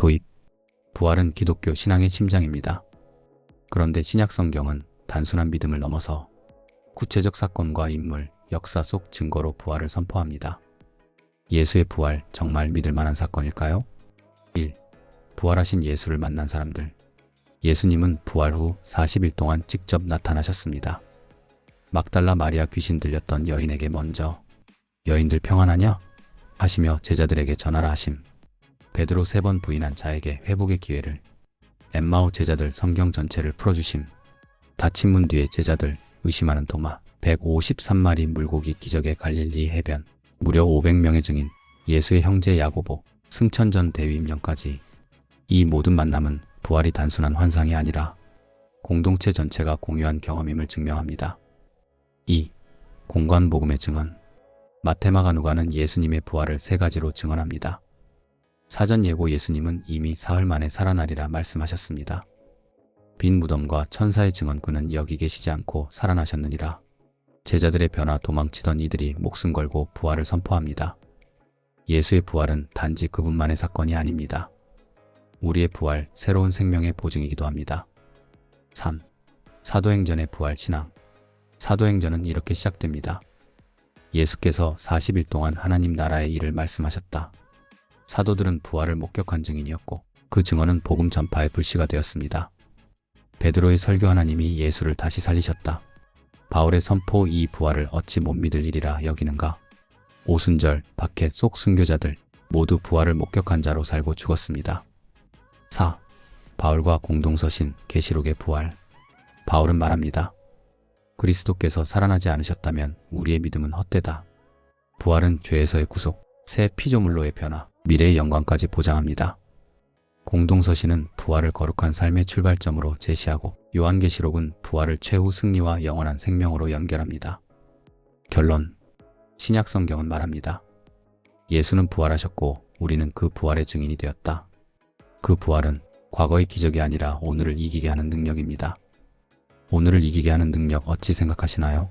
도입. 부활은 기독교 신앙의 심장입니다. 그런데 신약 성경은 단순한 믿음을 넘어서 구체적 사건과 인물, 역사 속 증거로 부활을 선포합니다. 예수의 부활 정말 믿을 만한 사건일까요? 1. 부활하신 예수를 만난 사람들. 예수님은 부활 후 40일 동안 직접 나타나셨습니다. 막달라 마리아 귀신 들렸던 여인에게 먼저 여인들 평안하냐? 하시며 제자들에게 전하라 하심. 베드로 세 번 부인한 자에게 회복의 기회를 엠마오 제자들 성경 전체를 풀어주심. 닫힌 문 뒤에 제자들 의심하는 도마 153마리 물고기 기적의 갈릴리 해변 무려 500명의 증인 예수의 형제 야고보 승천전 대위임령까지 이 모든 만남은 부활이 단순한 환상이 아니라 공동체 전체가 공유한 경험임을 증명합니다. 2. 공간 복음의 증언 마테마가 누가는 예수님의 부활을 세 가지로 증언합니다. 사전 예고 예수님은 이미 사흘 만에 살아나리라 말씀하셨습니다. 빈 무덤과 천사의 증언 그는 여기 계시지 않고 살아나셨느니라. 제자들의 변화 도망치던 이들이 목숨 걸고 부활을 선포합니다. 예수의 부활은 단지 그분만의 사건이 아닙니다. 우리의 부활, 새로운 생명의 보증이기도 합니다. 3. 사도행전의 부활 신앙. 사도행전은 이렇게 시작됩니다. 예수께서 40일 동안 하나님 나라의 일을 말씀하셨다. 사도들은 부활을 목격한 증인이었고 그 증언은 복음 전파의 불씨가 되었습니다. 베드로의 설교 하나님이 예수를 다시 살리셨다. 바울의 선포 이 부활을 어찌 못 믿을 일이라 여기는가? 오순절, 박해 속 순교자들 모두 부활을 목격한 자로 살고 죽었습니다. 4. 바울과 공동서신 계시록의 부활. 바울은 말합니다. 그리스도께서 살아나지 않으셨다면 우리의 믿음은 헛되다. 부활은 죄에서의 구속, 새 피조물로의 변화, 미래의 영광까지 보장합니다. 공동서신은 부활을 거룩한 삶의 출발점으로 제시하고 요한계시록은 부활을 최후 승리와 영원한 생명으로 연결합니다. 결론. 신약 성경은 말합니다. 예수는 부활하셨고 우리는 그 부활의 증인이 되었다. 그 부활은 과거의 기적이 아니라 오늘을 이기게 하는 능력입니다. 오늘을 이기게 하는 능력 어찌 생각하시나요?